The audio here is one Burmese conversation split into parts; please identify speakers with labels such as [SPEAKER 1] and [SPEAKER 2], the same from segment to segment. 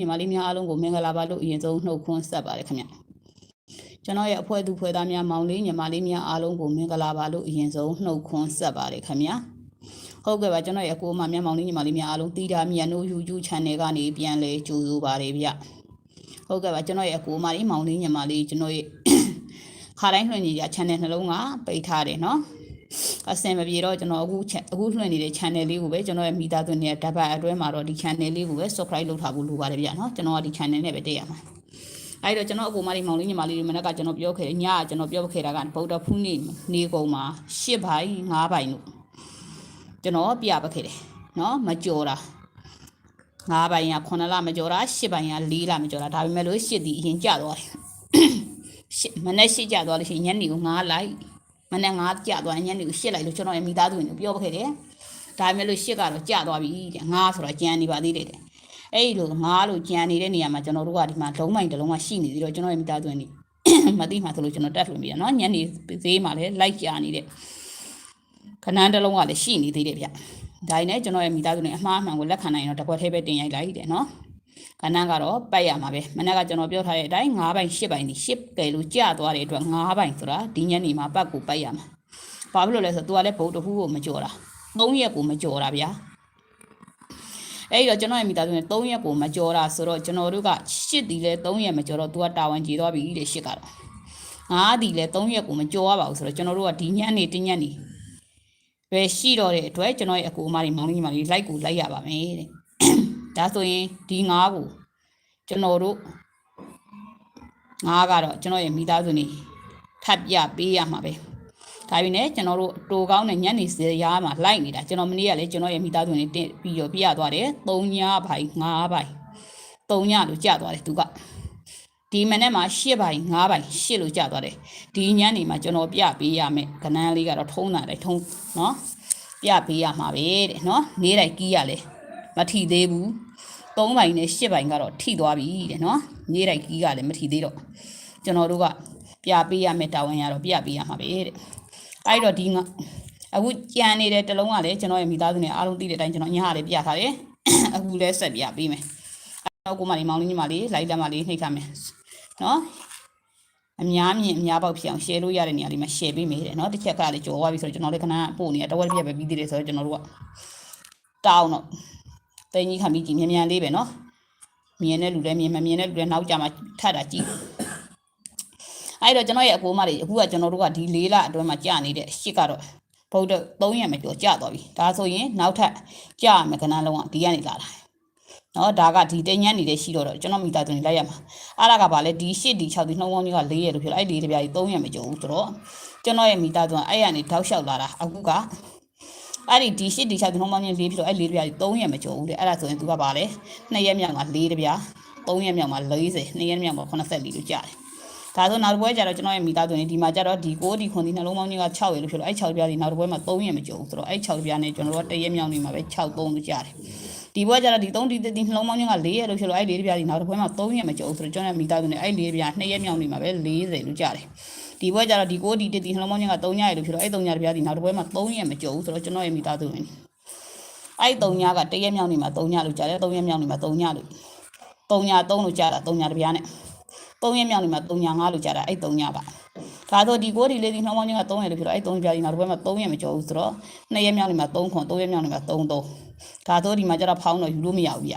[SPEAKER 1] ညီမလေးများအားလုံးကိုမင်္ဂလာပါလို့အရင်ဆုံးနှုတ်ခွန်းဆက်ပါတယ်ခင်ဗျကျွန်တော်ရဲ့အဖွဲ့သူဖွဲ့သားများမောင်လေးညီမလေးများအားလုံးကိုမင်္ဂလာပါလို့အရင်ဆုံးနှုတ်ခွန်းဆက်ပါတယ်ခင်ဗျဟုတ်ကဲ့ပါကျွန်တော်ရဲ့အကိုအမများမောင်လေးညီမလေးများအားလုံးတီးတာမြန်နိုး YouTube channel ကနေပြန်လဲကြိုဆိုပါတယ်ဗျဟုတ်ကဲ့ပါကျွန်တော်ရဲ့အကိုအမလေးမောင်လေးညီမလေးကျွန်တော်ရဲ့ခါတိုင်းလွှင့်နေကြ channel နှလုံးကပိတ်ထားတယ်နော် အစင်မပြေတော့ကျွန်တော်အခုအခုလွှင့်နေတဲ့ channel လေးကိုပဲကျွန်တော်ရဲ့မိသားစုနဲ့ဓာတ်ပတ်အတွဲမှာတော့ဒီ channel လေးကိုပဲ subscribe လုပ်ထားဖို့လိုပါတယ်ဗျာနော်ကျွန်တော်ကဒီ channel နဲ့ပဲတက်ရမှာအဲ့တော့ကျွန်တော်အကူမလေးမောင်လေးညီမလေးတွေမနေ့ကကျွန်တော်ပြောခဲ့တယ်ညကကျွန်တော်ပြောခဲ့တာကဗုဒ္ဓဖူးနေ့နေကုန်မှာ၈ဘိုင်၅ဘိုင်လို့ကျွန်တော်ပြပခဲ့တယ်နော်မကြော်တာ၅ဘိုင်က9လမကြော်တာ၈ဘိုင်က4လမကြော်တာဒါပေမဲ့လို့၈ဒီအရင်ကျသွားတယ်မနေ့၈ကျသွားလို့ရှိရင်ညနေကို9လိုက် မနေ့9ကျသွားညနေကို8လိုက်လို့ကျွန်တော်ရဲ့မိသားစုဝင်ပြောခဲ့တယ်ဒါပေမဲ့လို့8ကတော့ကျသွားပြီတဲ့9ဆိုတော့ကြံနေပါသေးတယ်တဲ့အဲ့ဒီလို9လို့ကြံနေတဲ့နေရာမှာကျွန်တော်တို့ကဒီမှာလုံးမိုင်တစ်လုံးကရှိနေသေးတော့ကျွန်တော်ရဲ့မိသားစုဝင်နေမသိမှဆိုလို့ကျွန်တော်တက်ထွင်ပြီးရနော်ညနေဈေးမှာလည်းလိုက်ကြာနေတဲ့ခဏန်းတစ်လုံးကလည်းရှိနေသေးတယ်ဗျဒါနဲ့ကျွန်တော်ရဲ့မိသားစုနဲ့အမှားအမှန်ကိုလက်ခံနိုင်တော့တကွက်သေးပဲတင်ရိုက်လိုက်တယ်နော် ကဏ္ဍကတော့ပတ်ရမှာပဲမနေ့ကကျွန်တော်ပြောထားတဲ့အတိုင်း9ဘိုင်10ဘိုင်ဒီ10ကဲလို့ကြာသွားတဲ့အတွက်9ဘိုင်ဆိုတာဒီညနေမှာပတ်ကိုပတ်ရမှာဘာဖြစ်လို့လဲဆိုတော့ तू ကလည်းဘုတ်တခုကိုမကြော်တာ3ရက်ကိုမကြော်တာဗျာအဲ့တော့ကျွန်တော်ရဲ့မိသားစုနဲ့3ရက်ကိုမကြော်တာဆိုတော့ကျွန်တော်တို့က10ဒီလဲ3ရက်မကြော်တော့ तू ကတာဝန်ကြီးသွားပြီတဲ့10ကတော့9ဒီလဲ3ရက်ကိုမကြော်ရပါဘူးဆိုတော့ကျွန်တော်တို့ကဒီညနေတင်းညနေပဲရှိတော့တဲ့အတွက်ကျွန်တော်ရဲ့အကူအမတွေမောင်လေးညီမလေးလိုက်ကိုလိုက်ရပါမယ်တဲ့ ဒါဆိုရင်ဒီ9ကိုကျွန်တော်တို့9ကတော့ကျွန်တော်ရဲ့မိသားစုနေထပ်ပြပေးရမှာပဲဒါပေမဲ့ကျွန်တော်တို့တိုကောင်းတဲ့ညနေစရာမှာလိုက်နေတာကျွန်တော်မနေ့ကလည်းကျွန်တော်ရဲ့မိသားစုနေတင်ပြီးတော့ပြရသွားတယ်3ညဘိုင်9ဘိုင်3ညလို့ကြာသွားတယ်သူကဒီမနေ့မှာ10ဘိုင်9ဘိုင်10လို့ကြာသွားတယ်ဒီညနေမှာကျွန်တော်ပြပေးရမယ်ကနန်းလေးကတော့ထုံးတာလေထုံးနော်ပြပေးရမှာပဲတဲ့နော်နေတိုင်းကြီးရလဲမထီသေးဘူး 3ဘိုင်နဲ့10ဘိုင်ကတော့ထိသွားပြီတဲ့နော်နေတိုင်းကြီးကလည်းမထီသေးတော့ကျွန်တော်တို့ကပြပေးရမယ်တာဝန်ရတော့ပြပေးရမှာပဲတဲ့အဲ့တော့ဒီငါအခုကြံနေတဲ့တလုံးကလည်းကျွန်တော်ရဲ့မိသားစုနဲ့အားလုံးသိတဲ့အတိုင်းကျွန်တော်ညဟာလေးပြထားတယ်အခုလည်းဆက်ပြပေးမယ်အဲ့တော့ကိုမလေးမောင်လေးညီမလေးလိုက်လက်မလေးနှိပ်ထားမယ်နော်အများမြင်အများပေါက်ဖြစ်အောင် share လို့ရတဲ့နေရာလေးမှာ share ပေးမယ်တဲ့နော်တစ်ချက်ကလည်းကြော်သွားပြီဆိုတော့ကျွန်တော်လည်းခဏပို့နေရတဝက်တစ်ပြက်ပဲပြီးသေးတယ်ဆိုတော့ကျွန်တော်တို့ကတောင်းတော့ တင်းကြီးခံပြီးကြည့်မြန်မြန်လေးပဲနော်မြင်တဲ့လူလည်းမြင်မမြင်တဲ့လူလည်းနောက်ကြမှာထပ်တာကြည့်အဲ့တော့ကျွန်တော်ရဲ့အကိုမတွေအခုကကျွန်တော်တို့ကဒီ၄လအတွင်းမှာကြာနေတဲ့ရှစ်ကတော့ဗုဒ္ဓ3ရက်မကျော်ကြာသွားပြီဒါဆိုရင်နောက်ထပ်ကြာမယ်ခဏလုံးကဒီကနေလာတာနော်ဒါကဒီတညံ့နေတဲ့ရှိတော့တော့ကျွန်တော်မိသားစုနေလိုက်ရမှာအားရကပါလေဒီ8ဒီ6ဒီနှုံးပေါင်းကြီးက4ရက်လို့ဖြစ်လို့အဲ့ဒီတပြားကြီး3ရက်မကျော်ဘူးဆိုတော့ကျွန်တော်ရဲ့မိသားစုကအဲ့ရနေတောက်လျှောက်လာတာအခုက အဲ့ဒီဒီ8ဒီ6ဒီနှုံးပေါင်းကြီး4ဖြစ်လို့အဲ့4တပြားကြီး3ရက်မကျော်ဘူးလေအဲ့ဒါဆိုရင်သူကပါလေ2ရက်မြောက်မှာ4တပြား3ရက်မြောက်မှာ40 2ရက်မြောက်မှာ84လို့ကြာတယ်ဒါဆိုနောက်တစ်ပွဲကျတော့ကျွန်တော်ရဲ့မိသားစုနေဒီမှာကျတော့ဒီ6ဒီ9ဒီနှလုံးပေါင်းကြီးက6ရယ်လို့ဖြစ်လို့အဲ့6ပြားဒီနောက်တစ်ပွဲမှာ3ရက်မကျော်ဘူးဆိုတော့အဲ့6ပြားနဲ့ကျွန်တော်တို့ကတရက်မြောက်နေမှာပဲ6 3လို့ကြားတယ်ဒီဘွဲကျတော့ဒီ3ဒီဒီနှလုံးပေါင်းကြီးက4ရက်လို့ဖြစ်လို့အဲ့4ပြားဒီနောက်တစ်ပွဲမှာ3ရက်မကျော်ဘူးဆိုတော့ကျွန်တော်ရဲ့မိသားစုနေအဲ့4ပြား2ရက်မြောက်နေမှာပဲ40လို့ကြားတယ် ဒီဘွဲကျတော့ဒီ6ဒီဒီနှလုံးပေါင်းကြီးက3ရက်လို့ဖြစ်လို့အဲ့3ရက်ပြားဒီနောက်တစ်ပွဲမှာ3ရက်မကျော်ဘူးဆိုတော့ကျွန်တော်ရဲ့မိသားစုနေအဲ့3ညကတရက်မြောက်နေမှာ3ညလို့ကြားတယ်3ရက်မြောက်နေမှာ3ညလို့3ည3လို့ကြားတာ3ညတစ်ပြားနဲ့3ရက်မြောက်နေမှာ3ည5လို့ကြားတာအဲ့3ညပါဒါဆိုဒီကိုဒီလေးဒီနှောင်းပေါင်းချင်းက3ရက်လို့ဖြစ်တော့အဲ့3ပြားဒီနောက်တစ်ပွဲမှာ3ရက်မကျော်ဘူးဆိုတော့2ရက်မြောက်နေမှာ3ခွန်3ရက်မြောက်နေမှာ3 3ဒါဆိုဒီမှာကျတော့ဖောင်းတော့ယူလို့မရဘူးဗျ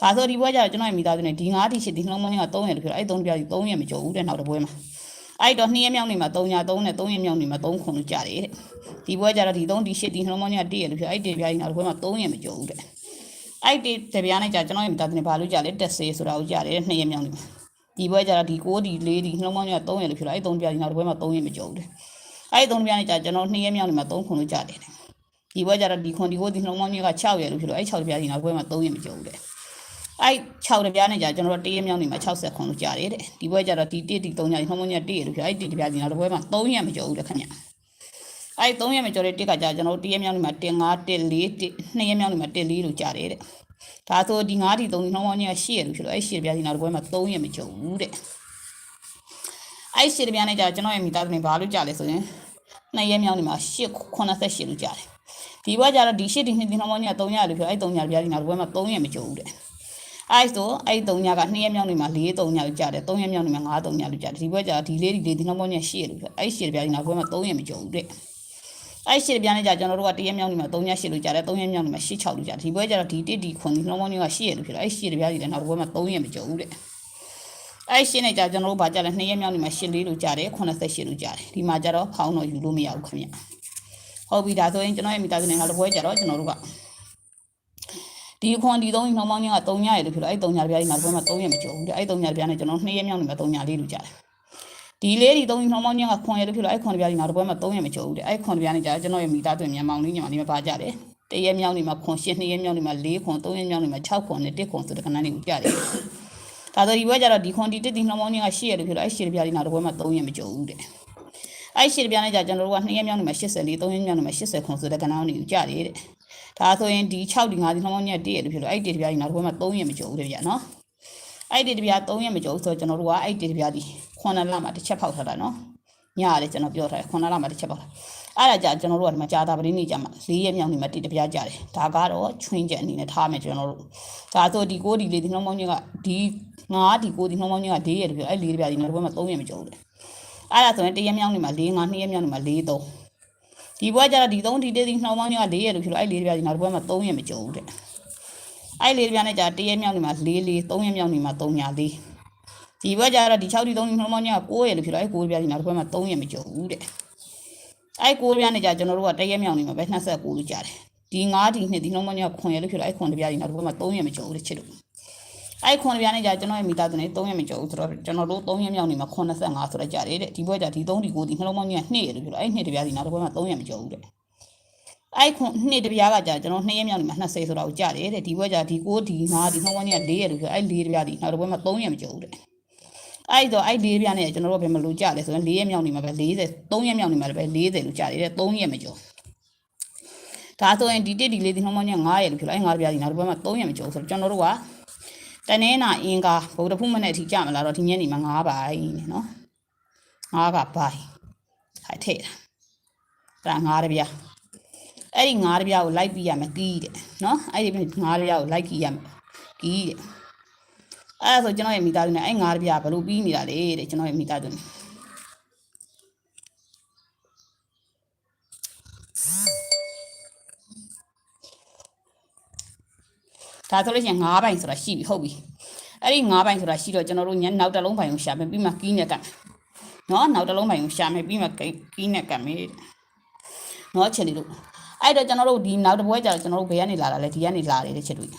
[SPEAKER 1] ဒါဆိုဒီဘွဲကျတော့ကျွန်တော်မိသားစုနဲ့ဒီ9တိရှိဒီနှလုံးပေါင်းချင်းက3ရက်လို့ဖြစ်တော့အဲ့3ပြားဒီ3ရက်မကျော်ဘူးတဲ့နောက်တစ်ပွဲမှာ အဲ့တော့2ရက်မြောက်နေမှာ3ည3နဲ့3ရက်မြောက်နေမှာ3ခွန်လို့ကြားတယ်တဲ့ဒီဘွဲကျတော့ဒီ3ဒီရှိဒီနှလုံးပေါင်းချင်းက1ရက်လို့ဖြစ်အဲ့1ပြားဒီနောက်တစ်ပွဲမှာ3ရက်မကျော်ဘူးတဲ့အဲ့ဒီတပြားနဲ့ကြာကျွန်တော်မိသားစုနဲ့ဘာလို့ကြာလဲတက်ဆေးဆိုတာကိုကြားတယ်2ရက်မြောက်နေမှာဒီဘွဲကျတော့ဒီ6ဒီ4ဒီနှလုံးပေါင်းကြီးက3ရက်လို့ဖြစ်တော့အဲ့3ပြားဒီနောက်တစ်ဘွဲမှာ3ရက်မကျော်ဘူးတဲ့အဲ့3ပြားနဲ့ကြာကျွန်တော်2ရက်မြောက်နေမှာ3ခွန်လို့ကြာတယ်ဒီဘွဲကျတော့ဒီခွန်ဒီ6ဒီနှလုံးပေါင်းကြီးက6ရက်လို့ဖြစ်တော့အဲ့6ပြားဒီနောက်တစ်ဘွဲမှာ3ရက်မကျော်ဘူးတဲ့ အဲ့6ပြားနဲ့ကြာကျွန်တော်1ရက်မြောက်နေမှာ60ခွန်လို့ကြာတယ်တဲ့ဒီဘွဲကျတော့ဒီ1ဒီ3ညဒီနှလုံးပေါင်းကြီးက1ရက်လို့ဖြစ်အဲ့1ပြားဒီနောက်တစ်ဘွဲမှာ3ရက်မကျော်ဘူးတဲ့ခင်ဗျအဲ့3ရက်မကျော်တဲ့1ကကြာကျွန်တော်1ရက်မြောက်နေမှာ1 5 1 4 2ရက်မြောက်နေမှာ1 4လို့ကြာတယ်တဲ့ဒါဆိုဒီ9ဒီ3ဒီနှောင်းပေါင်းကြီးက8ရလို့ဖြစ်လို့အဲ့8ပြားဒီနောက်တစ်ပွဲမှာ3ရက်မကြုံဘူးတဲ့အဲ့8ပြားနဲ့ကြာကျွန်တော်ရဲ့မိသားစုနေဘာလို့ကြာလဲဆိုရင်2ရက်မြောက်နေမှာ8 88လို့ကြာတယ်ဒီဘွဲကျတော့ဒီ8ဒီ2ဒီနှောင်းပေါင်းကြီးက3ရက်လို့ဖြစ်အဲ့3ရက်ပြားဒီနောက်တစ်ပွဲမှာ3ရက်မကြုံဘူးတဲ့ အဲ့ဆိုအဲ့3ညက2ရက်မြောက်နေမှာ4 3ညလို့ကြားတယ်3ရက်မြောက်နေမှာ5 3ညလို့ကြားတယ်ဒီဘက်ကျဒီလေးဒီလေးဒီနှောင်းပေါင်းည8ရက်လို့ပြောအဲ့8ရက်ပြားဒီနောက်ဘက်မှာ3ရက်မကျော်ဘူးတဲ့အဲ့8ရက်ပြားနေကြကျွန်တော်တို့က1ရက်မြောက်နေမှာ3ည8လို့ကြားတယ်3ရက်မြောက်နေမှာ8 6လို့ကြားတယ်ဒီဘက်ကျတော့ဒီ1ဒီ9ဒီနှောင်းပေါင်းညက8ရက်လို့ပြောအဲ့8ရက်ပြားဒီလည်းနောက်ဘက်မှာ3ရက်မကျော်ဘူးတဲ့အဲ့ရှင်းနေကြကျွန်တော်တို့ဗာကြလဲ2ရက်မြောက်နေမှာ8လေးလို့ကြားတယ်88လို့ကြားတယ်ဒီမှာကျတော့ဖောင်းတော့ယူလို့မရဘူးခင်ဗျဟုတ်ပြီဒါဆိုရင်ကျွန်တော်ရဲ့မိသားစုနဲ့နောက်တစ်ပွဲကျတော့ကျွန်တော်တို့က ဒီခွန်ဒီသုံးနှောင်းပေါင်းညက3ညရလို့ဖြစ်တော့အဲ့3ညပြားဒီနောက်ဘက်မှာ3ရက်မကျော်ဘူးတဲ့အဲ့3ညပြားနဲ့ကျွန်တော်2ရက်မြောက်နေမှာ3ညလေးလို့ကြားတယ်ဒီလေးဒီသုံးနှောင်းပေါင်းညကခွန်ရလို့ဖြစ်တော့အဲ့ခွန်ပြားဒီနောက်တစ်ပွဲမှာ3ရက်မကျော်ဘူးတဲ့အဲ့ခွန်ပြားနဲ့ကြာကျွန်တော်ရဲ့မိသားစုမြန်မာမောင်လေးညီမလေးမပါကြတယ်တရက်မြောက်နေမှာခွန်ရှင်း2ရက်မြောက်နေမှာ4ခွန်3ရက်မြောက်နေမှာ6ခွန်နဲ့1ခွန်ဆိုတဲ့ခဏလေးကိုကြားတယ်ဒါဆိုဒီဘက်ကျတော့ဒီခွန်ဒီတစ်ဒီနှောင်းပေါင်းညက8ရက်လို့ဖြစ်တော့အဲ့8ရက်ပြားဒီနောက်တစ်ပွဲမှာ3ရက်မကျော်ဘူးတဲ့အဲ့ရှစ်ပြားနဲ့ကြာကျွန်တော်တို့က2ရက်မြောက်နေမှာ84 3ရက်မြောက်နေမှာ80ခွန်ဆိုတဲ့ကဏ္ဍကိုကြာတယ်တဲ့ ဒါဆိုရင်ဒီ6ဒီ5ဒီနှောင်းပေါင်းည1ရက်လို့ဖြစ်တော့အဲ့1တပြားဒီနောက်တစ်ပွဲမှာ3ရက်မကျော်ဘူးတဲ့ဗျာနော်အဲ့1တပြား3ရက်မကျော်ဘူးဆိုတော့ကျွန်တော်တို့ကအဲ့1တပြားဒီ9လမှာတစ်ချက်ဖောက်ထားတာနော်ညရတယ်ကျွန်တော်ပြောထားတယ်9လမှာတစ်ချက်ဖောက်ထားအဲ့ဒါကြာကျွန်တော်တို့ကဒီမှာကြာတာပရင်းနေကြမှာ4ရက်မြောက်နေမှာ1တပြားကြာတယ်ဒါကတော့ချွင်းချက်အနေနဲ့ထားမယ်ကျွန်တော်တို့ဒါဆိုဒီ6ဒီလေးဒီနှောင်းပေါင်းညကဒီ9ဒီ6ဒီနှောင်းပေါင်းညက4ရက်လို့ပြောအဲ့4တပြားဒီနောက်တစ်ပွဲမှာ3ရက်မကျော်ဘူးတဲ့အဲ့ဒါဆိုရင်1ရက်မြောက်နေမှာ4 5 2ရက်မြောက်နေမှာ4 3 ဒီဘွဲကျတော့ဒီ3ဒီတေးဒီနှောင်းပေါင်းညက4ရက်လို့ဖြစ်လို့အဲ့4တပြားဒီနောက်တစ်ပွဲမှာ3ရက်မကျော်ဘူးတဲ့အဲ့4တပြားနဲ့ကြာ1ရက်မြောက်နေမှာ4 4 3ရက်မြောက်နေမှာ3ညာ4ဒီဘွဲကျတော့ဒီ6ဒီ3ဒီနှောင်းပေါင်းညက9ရက်လို့ဖြစ်လို့အဲ့9တပြားဒီနောက်တစ်ပွဲမှာ3ရက်မကျော်ဘူးတဲ့အဲ့9တပြားနဲ့ကြာကျွန်တော်တို့က1ရက်မြောက်နေမှာပဲ29လို့ကြာတယ်ဒီ9ဒီ2ဒီနှောင်းပေါင်းညက9ရက်လို့ဖြစ်လို့အဲ့9တပြားဒီနောက်တစ်ပွဲမှာ3ရက်မကျော်ဘူးတဲ့ချစ်လို့ အဲ့ခွန်ပြားနေကြကျွန်တော်ရဲ့မိသားစုနဲ့3ရက်မကျော်ဘူးဆိုတော့ကျွန်တော်တို့3ရက်မြောက်နေမှာ85ဆိုတော့ကြာတယ်တဲ့ဒီဘွဲကြဒီ3ဒီ9ဒီနှလုံးပေါင်းကြီးက2ရလို့ပြောတော့အဲ့2တပြားဒီနောက်တစ်ဘွဲမှာ3ရက်မကျော်ဘူးတဲ့အဲ့ခွန်2တပြားကကြာကျွန်တော်2ရက်မြောက်နေမှာ20ဆိုတော့ကြာတယ်တဲ့ဒီဘွဲကြဒီ9ဒီ9ဒီနှလုံးပေါင်းကြီးက4ရလို့ပြောအဲ့4တပြားဒီနောက်တစ်ဘွဲမှာ3ရက်မကျော်ဘူးတဲ့အဲ့တော့အဲ့4တပြားနဲ့ကျွန်တော်တို့ဘယ်မှာလို့ကြာလဲဆိုတော့4ရက်မြောက်နေမှာပဲ40 3ရက်မြောက်နေမှာပဲ40လို့ကြာတယ်တဲ့3ရက်မကျော်ဒါဆိုရင်ဒီတစ်ဒီလေးဒီနှလုံးပေါင်းကြီးက9ရက်လို့ပြောလိုက်အဲ့9တပြားဒီနောက်တစ်ဘွဲမှာ3ရက်မကျော်ဆိုတော့ကျွန်တော်တို့က တနင်္လာအင်္ဂါဗုဒ္ဓဖူးမနေ့အထိကြမလားတော့ဒီညနေမှာ9ပိုင်နော်9ကပိုင်ခိုင်ထည့်တာအဲ့ဒါ9တပြားအဲ့ဒီ9တပြားကိုလိုက်ပြီးရမယ်ကီးတဲ့နော်အဲ့ဒီ9တပြားကိုလိုက်ကြည့်ရမယ်ကီးတဲ့အဲ့ဒါဆိုကျွန်တော်ရဲ့မိသားစုနဲ့အဲ့9တပြားဘယ်လိုပြီးနေတာလဲတဲ့ကျွန်တော်ရဲ့မိသားစုနဲ့ ဒါဆိုလို့ရှိရင်9ပိုင်ဆိုတာရှိပြီဟုတ်ပြီအဲ့ဒီ9ပိုင်ဆိုတာရှိတော့ကျွန်တော်တို့ညနောက်တစ်လုံးပိုင်ကိုရှာမယ်ပြီးမှကီးနဲ့ကတ်နော်နောက်တစ်လုံးပိုင်ကိုရှာမယ်ပြီးမှကီးနဲ့ကတ်မယ်နော်ချစ်လေးတို့အဲ့တော့ကျွန်တော်တို့ဒီနောက်တစ်ပွဲကျတော့ကျွန်တော်တို့ဘယ်ကနေလာတာလဲဒီကနေလာတယ်တဲ့ချစ်တို့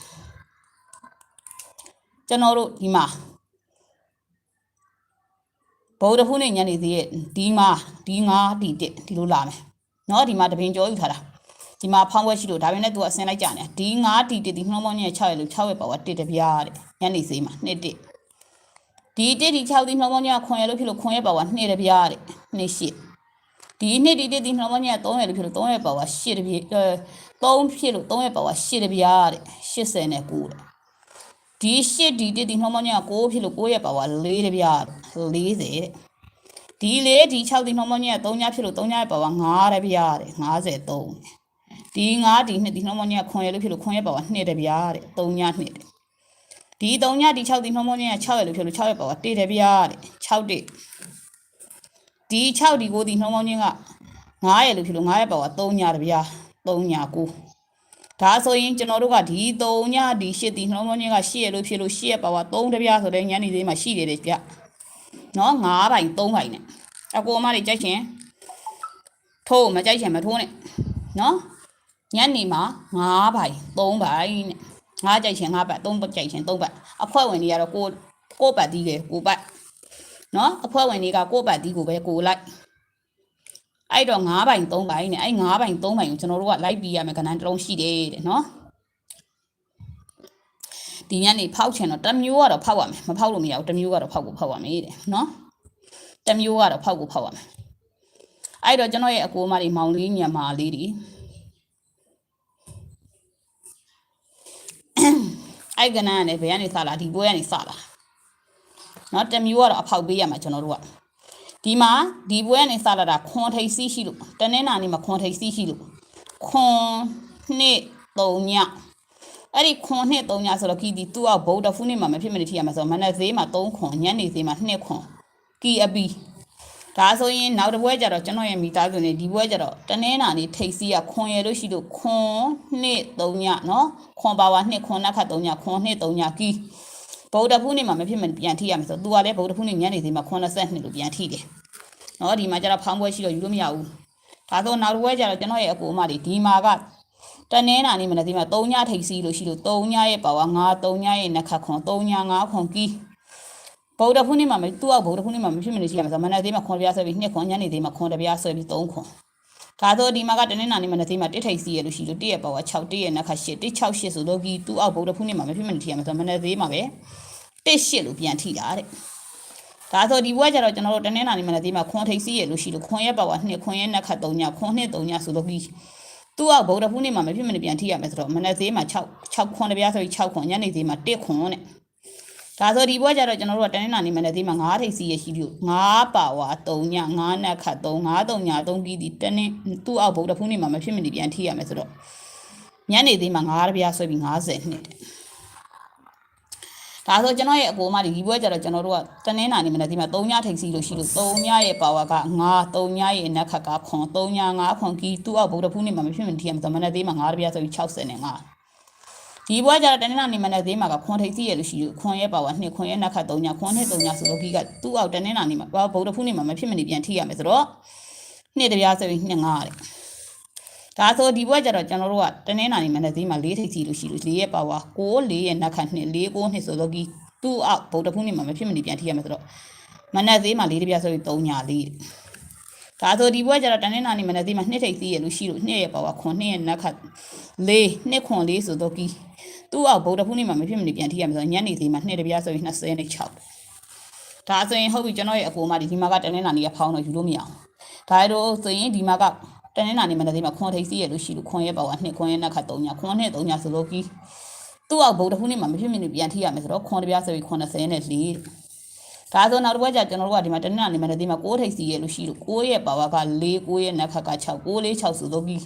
[SPEAKER 1] ကျွန်တော်တို့ဒီမှာဗုဒ္ဓဖူးနဲ့ညနေသေးရဲ့ဒီမှာဒီ9ဒီ1ဒီလိုလာမယ်နော်ဒီမှာတပင်ကြောယူထားတာ ဒီမှာဖောင်းဝဲရှိလို့ဒါပေမဲ့ तू အစင်လိုက်ကြတယ်ဒီ9တီတီဒီနှောင်းပေါင်းည6ရက်လို့6ရက်ပါဝါ1တပြားတဲ့ညနေစေးမှာ2တစ်ဒီတစ်ဒီ6ဒီနှောင်းပေါင်းည9ရက်လို့ဖြစ်လို့9ရက်ပါဝါ2တပြားတဲ့2ရှစ်ဒီနှစ်ဒီတစ်ဒီနှောင်းပေါင်းည3ရက်လို့ဖြစ်လို့3ရက်ပါဝါ8တပြား3ဖြစ်လို့3ရက်ပါဝါ8တပြားတဲ့80နဲ့9တဲ့ဒီရှစ်ဒီတစ်ဒီနှောင်းပေါင်းည9ဖြစ်လို့9ရက်ပါဝါ4တပြား40တဲ့ဒီလေဒီ6ဒီနှောင်းပေါင်းည3ညဖြစ်လို့3ညရက်ပါဝါ9တပြားတဲ့53 ဒီ9ဒီ2ဒီနှောင်းမညခွန်ရလို့ဖြစ်လို့ခွန်ရပါဝါ2တပြားတဲ့3ည2တဲ့ဒီ3ညဒီ6ဒီနှောင်းမည6ရလို့ဖြစ်လို့6ရပါဝါ1တပြားတဲ့6တဲ့ဒီ6ဒီ9ဒီနှောင်းမညက9ရလို့ဖြစ်လို့9ရပါဝါ3ညတပြား3ည9ဒါဆိုရင်ကျွန်တော်တို့ကဒီ3ညဒီ8ဒီနှောင်းမညက8ရလို့ဖြစ်လို့8ရပါဝါ3တပြားဆိုတဲ့ညနေသေးမှာရှိတယ်တဲ့ကြနော်9ပိုင်3ပိုင်နဲ့အကိုအမတွေကြိုက်ချင်ထိုးမကြိုက်ချင်မထိုးနဲ့နော် ညနေမှာ9ပိုင်3ပိုင်နဲ့9ကြိုက်ချင်9ပတ်3ပတ်ကြိုက်ချင်3ပတ်အဖွဲ့ဝင်တွေကတော့ကိုကိုပတ်တီးတယ်ကိုပတ်နော်အဖွဲ့ဝင်တွေကကိုပတ်တီးကိုပဲကိုလိုက်အဲ့တော့9ပိုင်3ပိုင်နဲ့အဲ့9ပိုင်3ပိုင်ကိုကျွန်တော်တို့ကလိုက်ပြီးရမယ်ကဏ္ဍတစ်လုံးရှိတယ်တဲ့နော်ဒီညနေဖောက်ချင်တော့တစ်မျိုးကတော့ဖောက်ရမယ်မဖောက်လို့မရဘူးတစ်မျိုးကတော့ဖောက်ကိုဖောက်ရမယ်တဲ့နော်တစ်မျိုးကတော့ဖောက်ကိုဖောက်ရမယ်အဲ့တော့ကျွန်တော်ရဲ့အကိုမတွေမောင်လေးညမာလေးတွေ အဲ့ကဏ္ဍကနေဘယ်ကနေစလာဒီပွဲကနေစလာနော်တမျိုးကတော့အဖောက်ပေးရမှာကျွန်တော်တို့ကဒီမှာဒီပွဲကနေစလာတာခွန်ထိပ်စီးရှိလို့တနင်္လာနေ့မှာခွန်ထိပ်စီးရှိလို့ခွန်နှစ်သုံးညအဲ့ဒီခွန်နှစ်သုံးညဆိုတော့ခီဒီသူ့အောက်ဗုဒ္ဓဖူးနေ့မှာမဖြစ်မနေထိရမှာဆိုတော့မနက်ဈေးမှာ3ခွန်ညနေဈေးမှာ2ခွန်ကီအပီ ဒါဆိုရင်နောက်တစ်ပွဲကျတော့ကျွန်တော်ရဲ့မိသားစုနေဒီပွဲကျတော့တနင်္လာနေ့ထိတ်စီးကခွန်ရလို့ရှိလို့ခွန်နှစ်3ညနော်ခွန်ပါဝါ2ခွန်နက်ခတ်3ညခွန်နှစ်3ညကီဗုဒ္ဓဖူးနေ့မှာမဖြစ်မနေပြန်ထိရမှာဆိုတော့သူကလည်းဗုဒ္ဓဖူးနေ့ညနေဈေးမှာ82လို့ပြန်ထိတယ်နော်ဒီမှာကျတော့ဖောင်းပွဲရှိတော့ယူလို့မရဘူးဒါဆိုနောက်တစ်ပွဲကျတော့ကျွန်တော်ရဲ့အကူအမတွေဒီမှာကတနင်္လာနေ့မနက်ဒီမှာ3ညထိပ်စီးလို့ရှိလို့3ညရဲ့ပါဝါ9 3ညရဲ့နက်ခတ်ခွန်3ည9ခွန်ကီ ဗုဒ္ဓဖုန်နေ့မှာမသူ့အောက်ဗုဒ္ဓဖုန်နေ့မှာမဖြစ်မနေရှိရမှာဆိုမနက်သေးမှာခွန်ပြားဆွဲပြီး2ခွန်ညနေသေးမှာခွန်တပြားဆွဲပြီး3ခွန်ဒါဆိုဒီမှာကတနင်္လာနေ့မနက်သေးမှာတစ်ထိပ်စီးရလို့ရှိလို့1ရဲ့ပါဝါ6 1ရဲ့နက်ခတ်8 1 6 8ဆိုတော့ကီသူ့အောက်ဗုဒ္ဓဖုန်နေ့မှာမဖြစ်မနေရှိရမှာဆိုမနက်သေးမှာပဲ1 8လို့ပြန်ထိတာတဲ့ဒါဆိုဒီဘွဲကျတော့ကျွန်တော်တို့တနင်္လာနေ့မနက်သေးမှာခွန်ထိပ်စီးရလို့ရှိလို့ခွန်ရဲ့ပါဝါ2ခွန်ရဲ့နက်ခတ်3ညခွန်2 3ညဆိုတော့ကီသူကဗုဒ္ဓဖူးနေ့မှာမဖြစ်မနေပြန်ထိရမယ်ဆိုတော့မနက်သေးမှာ6 6ခွန်တပြားဆိုပြီး6ခွန်ညနေသေးမှာ1ခွန်တဲ့ ဒါဆိုဒီဘွဲကျတော့ကျွန်တော်တို့ကတနင်္လာနေ့မနက်သေးမှာ9ထိပ်စီရရှိလို့9ပါဝါ3ည9နက်ခတ်3 9 3ည3ပြီးဒီတနင်သူ့အောက်ဗုဒ္ဓဖူးနေ့မှာမဖြစ်မနေပြန်ထိရမယ်ဆိုတော့ညနေသေးမှာ9တပြားဆွဲပြီး90နှစ်တဲ့ဒါဆိုကျွန်တော်ရဲ့အကိုမဒီဘွဲကျတော့ကျွန်တော်တို့ကတနင်္လာနေ့မနက်ဒီမှာ3ညထိပ်စီလို့ရှိလို့3ညရဲ့ပါဝါက9 3ညရဲ့နက်ခတ်ကခွန်3ည9ခွန်ကီသူ့အောက်ဗုဒ္ဓဖူးနေ့မှာမဖြစ်မနေထိရမှာဆိုမနက်သေးမှာ9တပြားဆိုပြီး60နဲ့9 ဒီဘွဲကျတော့တနင်္လာနေ့မနက်သေးမှာကခွန်ထိပ်စီရလို့ရှိလို့ခွန်ရဲ့ပါဝါ2ခွန်ရဲ့နက်ခတ်3ညခွန်နဲ့3ညဆိုတော့ကီကသူ့အောက်တနင်္လာနေ့မှာဗုဒ္ဓဖူးနေ့မှာမဖြစ်မနေပြန်ထိရမယ်ဆိုတော့2တပြားဆိုပြီး2 9တဲ့ဒါဆိုဒီဘွဲကျတော့ကျွန်တော်တို့ကတနင်္လာနေ့မနက်သေးမှာ၄ထိပ်စီလို့ရှိလို့၄ရဲ့ပါဝါ6 4ရဲ့နက်ခတ်2 4 9နှစ်ဆိုတော့ကီသူ့အောက်ဗုဒ္ဓဖူးနေ့မှာမဖြစ်မနေပြန်ထိရမယ်ဆိုတော့မနက်သေးမှာ၄တပြားဆိုပြီး3ညာလေး ဒါဆိုဒီဘွဲကျတော့တနင်္လာနေ့မနက်သေးမှာနှစ်ထိပ်သေးရလို့ရှိလို့နှစ်ရဲ့ပါဝါခွန်နှစ်ရဲ့နက်ခတ်၄နှစ်ခွန်လေးဆိုတော့ကီသူ့အောက်ဗုဒ္ဓဖူးနေ့မှာမဖြစ်မနေပြန်ထိရမယ်ဆိုတော့ညနေသေးမှာနှစ်တပြားဆိုပြီး26ဒါဆိုရင်ဟုတ်ပြီကျွန်တော်ရဲ့အကိုမဒီဒီမှာကတနင်္လာနေ့ကဖောင်းတော့ယူလို့မရအောင်ဒါတော့ဆိုရင်ဒီမှာကတနင်္လာနေ့မနက်သေးမှာခွန်ထိပ်စီးရလို့ရှိလို့ခွန်ရဲ့ပါဝါနှစ်ခွန်ရဲ့နက်ခတ်3ညာခွန်နဲ့3ညာဆိုတော့ကီသူ့အောက်ဗုဒ္ဓဖူးနေ့မှာမဖြစ်မနေပြန်ထိရမယ်ဆိုတော့ခွန်တပြားဆိုပြီး80နဲ့4 ဒါဆိုနောက်တစ်ပွဲကျကျွန်တော်တို့ကဒီမှာတနင်္လာနေ့မှာဒီမှာ6ထိပ်စီရလို့ရှိလို့6ရဲ့ပါဝါက4 9ရဲ့နက်ခတ်က6 6 4 6ဆိုတော့ပြီး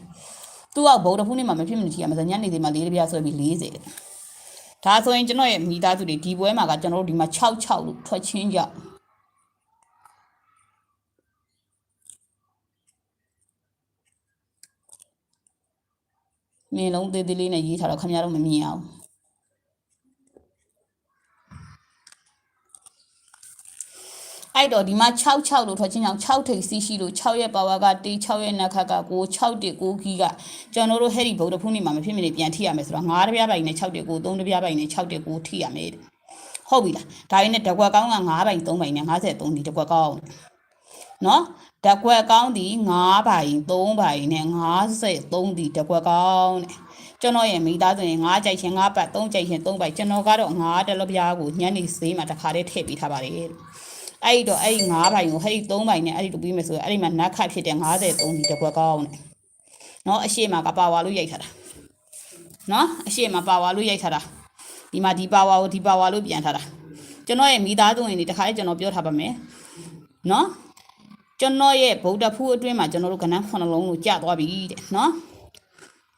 [SPEAKER 1] သူ့အောက်ဗုဒ္ဓဖူးနေ့မှာမဖြစ်မနေထိရမယ်ဆိုညနေဒီမှာ4တပြားဆိုပြီး40တဲ့ဒါဆိုရင်ကျွန်တော်ရဲ့မိသားစုတွေဒီပွဲမှာကကျွန်တော်တို့ဒီမှာ6 6လို့ထွက်ချင်းကြမင်းလုံးသေးသေးလေးနဲ့ရေးထားတော့ခင်ဗျားတို့မမြင်အောင် အဲ့တော့ဒီမှာ66လို့ထွက်ချင်းကြောင့်6ထိပ်စီးရှိလို့6ရဲ့ပါဝါကတေး6ရဲ့နက်ခတ်ကကို6တက်6ခီးကကျွန်တော်တို့ဟဲ့ဒီဗုဒ္ဓဖူးနေ့မှာမဖြစ်မနေပြန်ထိရမယ်ဆိုတော့9တပြားပိုင်နဲ့6တက်6 3တပြားပိုင်နဲ့6တက်6ထိရမယ်ဟုတ်ပြီလားဒါရင်းနဲ့တကွက်ကောင်းက9ပိုင်3ပိုင်နဲ့53ဒီတကွက်ကောင်းနော်တကွက်ကောင်းဒီ9ပိုင်3ပိုင်နဲ့53ဒီတကွက်ကောင်းတဲ့ကျွန်တော်ရဲ့မိသားစုရင်9ကြိုက်ရှင်9ပတ်3ကြိုက်ရှင်3ပိုက်ကျွန်တော်ကတော့9တလပြားကိုညနေစေးမှာတခါတည်းထည့်ပေးထားပါတယ် အဲ့ဒီတော့အဲ့ဒီ9ပိုင်ကိုဟဲ့ဒီ3ပိုင်နဲ့အဲ့ဒီလိုပြီးမယ်ဆိုရင်အဲ့ဒီမှာနက်ခတ်ဖြစ်တဲ့53ဒီတကွက်ကောင်းတဲ့နော်အရှိမကပါဝါလို့ရိုက်ထားတာနော်အရှိမပါဝါလို့ရိုက်ထားတာဒီမှာဒီပါဝါကိုဒီပါဝါလို့ပြန်ထားတာကျွန်တော်ရဲ့မိသားစုဝင်တွေတခါလေးကျွန်တော်ပြောထားပါမယ်နော်ကျွန်တော်ရဲ့ဗုဒ္ဓဖူးအတွင်းမှာကျွန်တော်တို့ကဏ္ဍ9လုံးလို့ကြာသွားပြီတဲ့နော်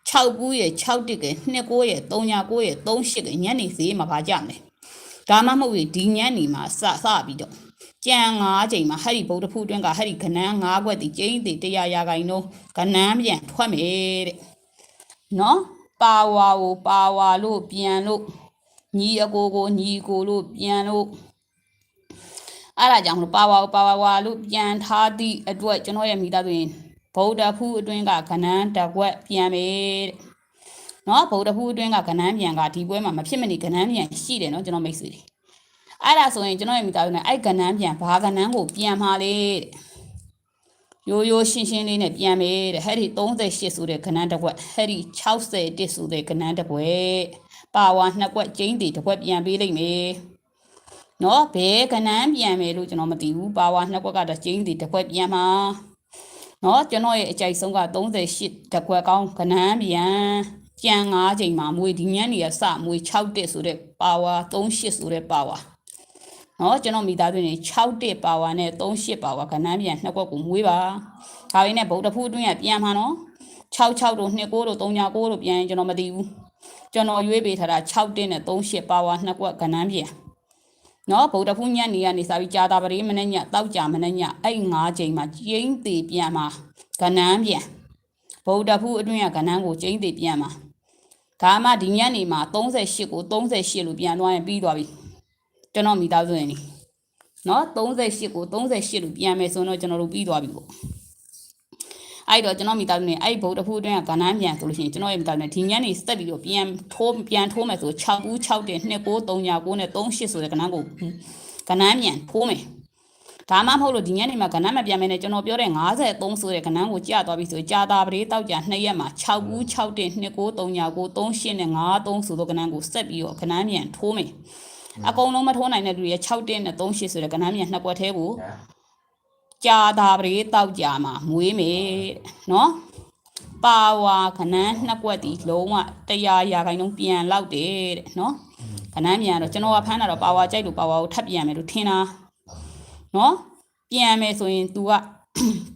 [SPEAKER 1] 6ကူးရဲ့6တစ်က2ကိုရဲ့3ညာ9ရဲ့3ရှစ်ကညနေဈေးမှာပါကြမယ်ဒါမှမဟုတ်ရင်ဒီညနေမှာစစပြီးတော့ ကြံ9ချိန်မှာဟဲ့ဒီဗုဒ္ဓဖူးအတွင်းကဟဲ့ဒီကဏ္ဍ9ခွက်ဒီကျင်းတီ100ရာခိုင်နှုန်းကဏ္ဍပြန်ထွက်မယ်တဲ့နော်ပါဝါကိုပါဝါလို့ပြန်လို့ညီအကိုကိုညီကိုလို့ပြန်လို့အဲ့ဒါကြောင့်မလို့ပါဝါပါဝါလို့ပြန်ထားသည့်အတွက်ကျွန်တော်ရဲ့မိသားစုရင်ဗုဒ္ဓဖူးအတွင်းကကဏန်းတစ်ကွက်ပြန်မယ်တဲ့နော်ဗုဒ္ဓဖူးအတွင်းကကဏန်းပြန်ကဒီပွဲမှာမဖြစ်မနေကဏန်းပြန်ရှိတယ်နော်ကျွန်တော်မိတ်ဆွေတွေ အဲ့ဒါဆိုရင်ကျွန်တော်ရဲ့မိသားစုနဲ့အဲ့ကဏန်းပြန်ဘာကဏန်းကိုပြန်မှာလေတဲ့ရိုးရိုးရှင်းရှင်းလေးနဲ့ပြန်မယ်တဲ့ဟဲ့ဒီ38ဆိုတဲ့ကဏန်းတစ်ကွက်ဟဲ့ဒီ60တစ်ဆိုတဲ့ကဏန်းတစ်ပွဲပါဝါနှစ်ကွက်ကျင်းတီတစ်ကွက်ပြန်ပေးလိုက်မယ်နော်ဘဲကနန်းပြန်မယ်လို့ကျွန်တော်မသိဘူးပါဝါနှစ်ကွက်ကတော့ကျင်းတီတစ်ခွက်ပြန်မှာနော်ကျွန်တော်ရဲ့အကြိုက်ဆုံးက38တစ်ခွက်ကောင်းကနန်းပြန်ကြံ9ချိန်မှာမွေဒီညနေကစမွေ6တက်ဆိုတဲ့ပါဝါ38ဆိုတဲ့ပါဝါ နော်ကျွန်တော်မိသားစုနေ6တက်ပါဝါနဲ့38ပါဝါကနန်းပြန်နှစ်ကွက်ကိုမွေးပါဒါရင်းနဲ့ဗုဒ္ဓဖူးအတွင်းကပြန်မှာနော်66တို့29တို့39တို့ပြန်ရင်ကျွန်တော်မသိဘူးကျွန်တော်ရွေးပေးထားတာ6တင်းနဲ့38ပါဝါနှစ်ကွက်ကဏ္ဍပြန်နော်ဗုဒ္ဓဖူးညက်နေရနေစာပြီးကြာတာပရိမနဲ့ညတောက်ကြမနဲ့ညအဲ့၅ချိန်မှာကျင်းသေးပြန်မှာကဏ္ဍပြန်ဗုဒ္ဓဖူးအတွင်းကကဏ္ဍကိုကျင်းသေးပြန်မှာဒါမှဒီညနေမှာ38ကို38လို့ပြန်သွားရင်ပြီးသွားပြီ ကျွန်တော်မိသားစုရင်နေနော်38ကို38လို့ပြန်မယ်ဆိုတော့ကျွန်တော်တို့ပြီးသွားပြီပေါ့အဲ့တော့ကျွန်တော်မိသားစုနဲ့အဲ့ဘုတ်တစ်ခုအတွင်းကကဏ္ဍပြန်ဆိုလို့ရှိရင်ကျွန်တော်ရဲ့မိသားစုနဲ့ဒီညနေစက်ပြီးတော့ပြန်ထိုးပြန်ထိုးမယ်ဆို6ဦး6တင်2 9 3ညာ9နဲ့38ဆိုတဲ့ကဏ္ဍကိုကဏ္ဍပြန်ထိုးမယ်ဒါမှမဟုတ်လို့ဒီညနေမှာကဏ္ဍမပြန်မယ်နဲ့ကျွန်တော်ပြောတဲ့53ဆိုတဲ့ကဏ္ဍကိုကြာသွားပြီဆိုကြာတာပရိတောက်ကြ2ရက်မှာ6ဦး6တင်2 9 3ညာ9 38နဲ့53ဆိုတဲ့ကဏ္ဍကိုဆက်ပြီးတော့ကဏ္ဍပြန်ထိုးမယ် အကုန်လုံးမထိုးနိုင်တဲ့လူရဲ့6တင်နဲ့38ဆိုတဲ့ကဏ္ဍပြန်နှစ်ကွက်သေးကိုကြာတာပရိတောက်ကြမှာမွေးမယ်တဲ့နော်ပါဝါခဏန်းနှစ်ကွက်တီလုံးဝတရားရာခိုင်နှုန်းပြန်လောက်တယ်တဲ့နော်ခဏန်းပြန်တော့ကျွန်တော်ကဖမ်းတာတော့ပါဝါကြိုက်လို့ပါဝါကိုထပ်ပြန်မယ်လို့ထင်တာနော်ပြန်မယ်ဆိုရင် तू က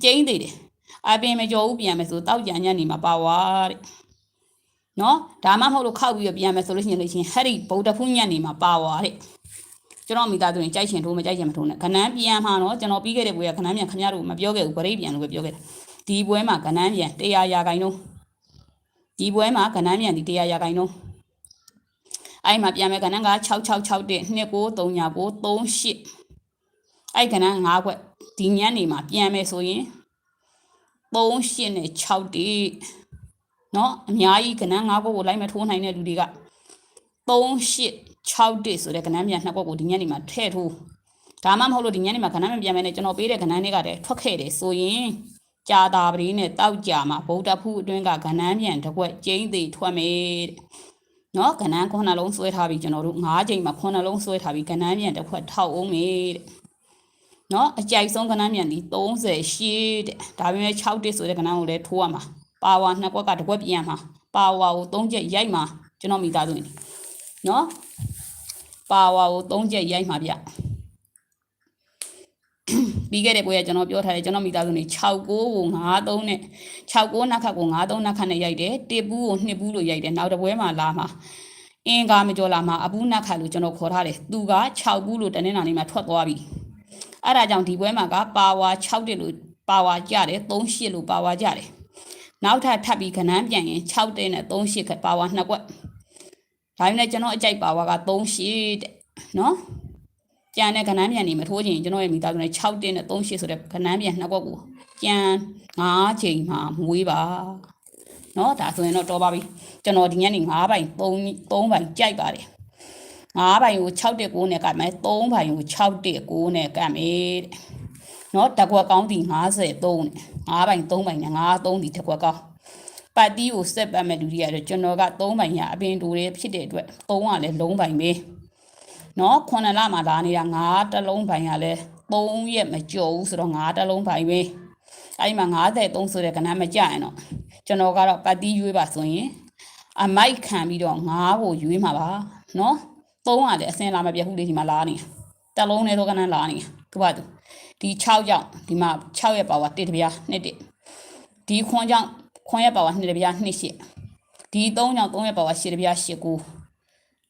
[SPEAKER 1] ကျိန်းသေးတယ်အပင်မကြော်ဘူးပြန်မယ်ဆိုတောက်ကြညနေမှာပါဝါတဲ့ နော်ဒါမှမဟုတ်လို့ခောက်ပြီးတော့ပြန်မယ်ဆိုလို့ရှိရင်လို့ရှိရင်ဟဲ့ဒီဗုဒ္ဓဖူးညနေမှာပါဝါတဲ့ကျွန်တော်မိသားစုရင်ကြိုက်ချင်ထိုးမကြိုက်ချင်မထိုးနဲ့ခဏန်းပြန်မှာနော်ကျွန်တော်ပြီးခဲ့တဲ့ဘွေကခဏန်းပြန်ခင်ဗျားတို့မပြောခဲ့ဘူးဗရိတ်ပြန်လို့ပဲပြောခဲ့တာဒီဘွဲမှာခဏန်းပြန်100ရာခိုင်နှုန်းဒီဘွဲမှာခဏန်းပြန်ဒီ100ရာခိုင်နှုန်းအဲ့မှာပြန်မယ်ခဏန်းက666တဲ့293938အဲ့ခဏန်း5ခွက်ဒီညနေမှာပြန်မယ်ဆိုရင်38နဲ့6တိ နော်အများကြီးခဏန်း5ခွက်ကိုလိုက်မထိုးနိုင်တဲ့လူတွေက38 6တစ်ဆိုတဲ့ကဏ္ဍမြန်နှစ်ကွက်ကိုဒီညနေမှာထည့်ထိုးဒါမှမဟုတ်လို့ဒီညနေမှာကဏ္ဍမြန်ပြန်မယ်နဲ့ကျွန်တော်ပေးတဲ့ကဏ္ဍတွေကတည်းထွက်ခဲ့တယ်ဆိုရင်ကြာတာပတိနဲ့တောက်ကြမှာဗုဒ္ဓဖူးအတွင်းကကဏ္ဍမြန်တစ်ကွက်ကျင်းသေးထွက်မယ်တဲ့နော်ကဏ္ဍခုနှစ်လုံးဆွဲထားပြီးကျွန်တော်တို့၅ချိန်မှာခုနှစ်လုံးဆွဲထားပြီးကဏ္ဍမြန်တစ်ခွက်ထောက်အောင်မယ်တဲ့နော်အကြိုက်ဆုံးကဏ္ဍမြန်ဒီ38တဲ့ဒါပေမဲ့6တစ်ဆိုတဲ့ကဏ္ဍကိုလည်းထိုးရမှာ ပါဝါနှစ်ကွက်ကတစ်ကွက်ပြန်မှာပါဝါကို၃ချက်ရိုက်မှာကျွန်တော်မိသားစုနေနော်ပါဝါကို၃ချက်ရိုက်မှာဗျပြီးခဲ့တဲ့ပွဲကကျွန်တော်ပြောထားတယ်ကျွန်တော်မိသားစုနေ6ကိုကို93နဲ့6ကိုနှစ်ခတ်ကို93နှစ်ခတ်နဲ့ရိုက်တယ်တစ်ပူးကိုနှစ်ပူးလို့ရိုက်တယ်နောက်တစ်ပွဲမှာလာမှာအင်္ဂါမကျော်လာမှာအပူးနှစ်ခတ်လို့ကျွန်တော်ခေါ်ထားတယ်သူက6ပူးလို့တနင်္လာနေ့မှာထွက်သွားပြီအဲ့ဒါကြောင့်ဒီပွဲမှာကပါဝါ6တက်လို့ပါဝါကြတယ်38လို့ပါဝါကြတယ် နောက်ထပ်ထပ်ပြီးခဏန်းပြန်ရင်6တက်နဲ့38ခက်ပါဝါနှစ်ကွက်ဒါပေမဲ့ကျွန်တော်အကြိုက်ပါဝါက38တဲ့နော်ကြံတဲ့ကဏ္ဍပြန်နေမထိုးချင်ကျွန်တော်ရဲ့မိသားစုနဲ့6တင်းနဲ့38ဆိုတဲ့ကဏ္ဍပြန်နှစ်ကွက်ကိုကြံ9ချိန်မှမွေးပါနော်ဒါဆိုရင်တော့တော်ပါပြီကျွန်တော်ဒီညနေ9ပိုင်3 3ပိုင်ကြိုက်ပါတယ်9ပိုင်ကို6တက်9နဲ့ကတ်မယ်3ပိုင်ကို6တက်9နဲ့ကတ်မယ်တဲ့ နော်တကွက်ကောင်းတီ90 3 9ပိုင်3ပိုင်နဲ့9 3တီတကွက်ကောင်းပါတီကိုစက်ပတ်မဲ့လူတွေကတော့ကျွန်တော်က3ပိုင်ရအပင်တူတယ်ဖြစ်တဲ့အတွက်3ကလည်းလုံးပိုင်ပဲနော်9လမှလာနေတာ9တလုံးပိုင်ကလည်း3ရက်မကျော်ဘူးဆိုတော့9တလုံးပိုင်ပဲအဲ့မှာ93ဆိုတဲ့ကဏ္ဍမကြရင်တော့ကျွန်တော်ကတော့ပတ်တီရွေးပါဆိုရင်အမိုက်ခံပြီးတော့9ကိုရွေးမှာပါနော်3ကလည်းအစင်လာမပြတ်ဘူးလေဒီမှာလာနေတာတလုံးနဲ့တော့ကဏ္ဍလာနေတာသူပါသူ ဒီ6ကြောင့်ဒီမှာ6ရက်ပါဝါ1တပြား2တစ်ဒီခွန်ကြောင့်ခွန်ရက်ပါဝါ2တပြား2ရှစ်ဒီ3ကြောင့်3ရက်ပါဝါ10တပြား8ကို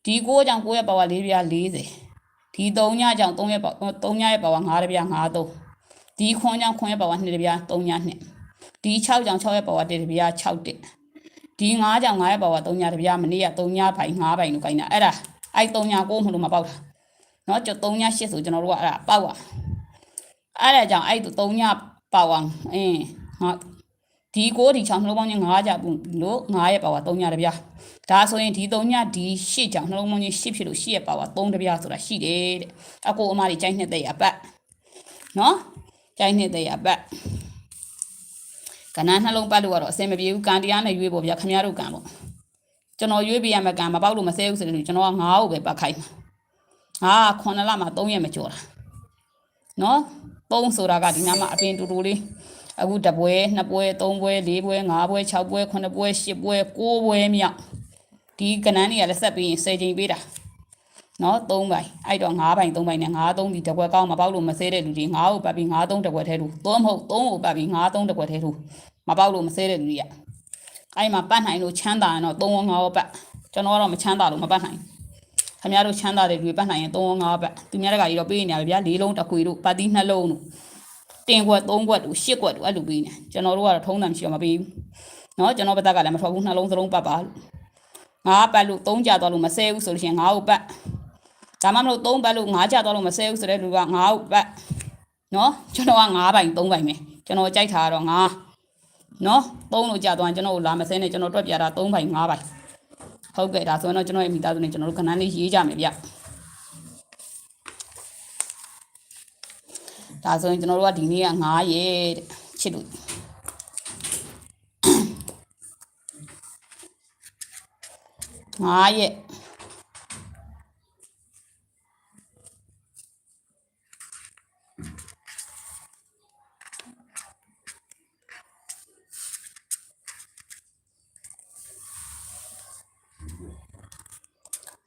[SPEAKER 1] ဒီ9ကြောင့်9ရက်ပါဝါ4တပြား40ဒီ3ညကြောင့်3ရက်ပါ3ညရက်ပါဝါ5တပြား5 3ဒီခွန်ကြောင့်ခွန်ရက်ပါဝါ2တပြား3ည2ဒီ6ကြောင့်6ရက်ပါဝါ1တပြား6တစ်ဒီ9ကြောင့်9ရက်ပါဝါ3ညတပြားမနေ့က3ညပိုင်5ပိုင်လို့ခိုင်းတာအဲ့ဒါအဲ့3ညကိုမလို့မပေါက်တာเนาะကျ3ည8ဆိုကျွန်တော်တို့ကအဲ့ဒါပေါက်อ่ะ အဲ့ဒါကြောင့်အဲ့3ညပေါက်အောင်အင်းဟာဒီကိုဒီ6နှလုံးပေါင်းချင်း9ကြပုံလို့9ရဲ့ပါဝါ3ညတပြားဒါဆိုရင်ဒီ3ညဒီ8ကြောင့်နှလုံးပေါင်းချင်း8ဖြစ်လို့8ရဲ့ပါဝါ3တပြားဆိုတာရှိတယ်တဲ့အကိုအမတွေကြိုက်နှစ်သက်ရပတ်နော်ကြိုက်နှစ်သက်ရပတ်ကဏ္ဍနှလုံးပတ်လို့ကတော့အဆင်မပြေဘူးကံတရားနဲ့ရွေးဖို့ဗျာခင်ဗျားတို့ကံပေါ့ကျွန်တော်ရွေးပြရမယ်ကံမပေါက်လို့မဆဲဘူးဆိုလို့ကျွန်တော်က9ကိုပဲပတ်ခိုင်းမှာဟာ9လမှာ3ရက်မကျော်တာ နော်3ဆိုတာကဒီနားမှာအပင်တူတူလေးအခုတပွဲနှစ်ပွဲသုံးပွဲလေးပွဲငါးပွဲ၆ပွဲ9ပွဲ10ပွဲ9ပွဲမြောက်ဒီကနန်းတွေကလည်းဆက်ပြီးရင်10ချိန်ပေးတာနော်3ပိုင်အဲ့တော့9ပိုင်3ပိုင်နဲ့9 3ဒီတကွက်ကောင်းမပေါက်လို့မဆဲတဲ့လူတွေ9ကိုပတ်ပြီး9 3တကွက်ထဲထူ3မဟုတ်3ကိုပတ်ပြီး9 3တကွက်ထဲထူမပေါက်လို့မဆဲတဲ့လူတွေကအဲ့မှာပတ်နိုင်လို့ချမ်းသာရင်တော့3 9ကိုပတ်ကျွန်တော်ကတော့မချမ်းသာလို့မပတ်နိုင် ခင်ဗျားတို့ချမ်းသာတဲ့လူတွေပတ်နိုင်ရင်3 5ပတ်သူများတကကြီးတော့ပေးနေရဗျာ၄လုံးတစ်ခွေတို့ပတ်သီးနှလုံးတို့တင်ခွက်3ခွက်တို့10ခွက်တို့အဲ့လိုပေးနေကျွန်တော်တို့ကတော့ထုံးတယ်မရှိတော့မပေးဘူးเนาะကျွန်တော်ဘက်ကလည်းမထွက်ဘူးနှလုံးစလုံးပတ်ပါလို့ငါးပတ်လို့3ကြသွားလို့မဆဲဘူးဆိုလို့ရှိရင်ငါ့ကိုပတ်ဒါမှမဟုတ်3ပတ်လို့5ကြသွားလို့မဆဲဘူးဆိုတဲ့လူကငါ့ကိုပတ်နော်ကျွန်တော်က9ပိုင်3ပိုင်ပဲကျွန်တော်ကြိုက်တာကတော့9နော်3လို့ကြာသွားရင်ကျွန်တော်ကိုလာမဆဲနဲ့ကျွန်တော်တွက်ပြတာ3ပိုင်5ပိုင် ဟုတ်ကဲ့ဒါဆိုရင်တော့ကျွန်တော်ရဲ့မိသားစုနဲ့ကျွန်တော်တို့ခဏလေးရေးကြမယ်ဗျဒါဆိုရင်ကျွန်တော်တို့ကဒီနေ့က9ရဲ့တဲ့ချစ်လို့9ရဲ့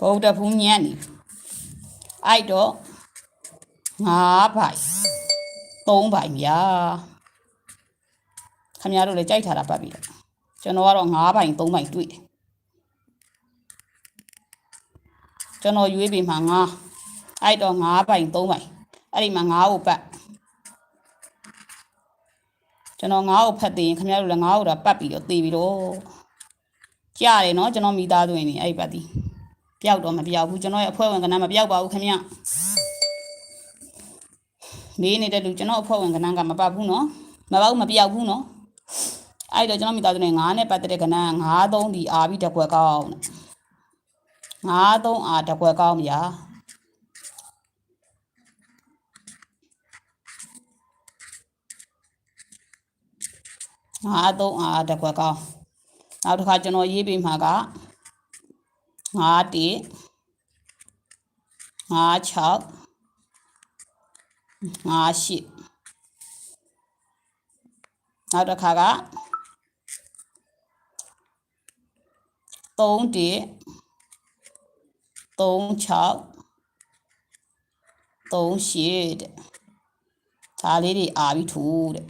[SPEAKER 1] ဗုဒ္ဓဖူးညံ့နေအဲ့တော့9ပိုင်3ပိုင်ဗျာခင်ဗျားတို့လည်းကြိုက်ထားတာပတ်ပြီတော့ကျွန်တော်ကတော့9ပိုင်3ပိုင်တွေ့တယ်ကျွန်တော်ရွေးပြီးမှ9အဲ့တော့9ပိုင်3ပိုင်အဲ့ဒီမှာ9ကိုပတ်ကျွန်တော်9ကိုဖတ်သိရင်ခင်ဗျားတို့လည်း9ကိုတော့ပတ်ပြီးတော့သိပြီးတော့ကြားတယ်နော်ကျွန်တော်မိသားစုဝင်နေအဲ့ဒီပတ်သည် ပျောက်တော့မပျောက်ဘူးကျွန်တော်ရဲ့အဖွဲ့ဝင်ကဏ္ဍမပျောက်ပါဘူးခင်ဗျမေးနေတဲ့လူကျွန်တော်အဖွဲ့ဝင်ကဏ္ဍကမပတ်ဘူးနော်မပတ်ဘူးမပျောက်ဘူးနော်အဲ့တော့ကျွန်တော်မိသားစုနဲ့9နဲ့ပတ်သက်တဲ့ကဏ္ဍက9 3ဒီအာပြီးတစ်ခွက်ကောင်း9 3အာတစ်ခွက်ကောင်းဗျာ9 3အာတစ်ခွက်ကောင်းနောက်တစ်ခါကျွန်တော်ရေးပေးမှာက 9တိ9 6 9 8နောက်တစ်ခါက3တိ3 6 3 8တဲ့ဒါလေးတွေအာပြီးထူတဲ့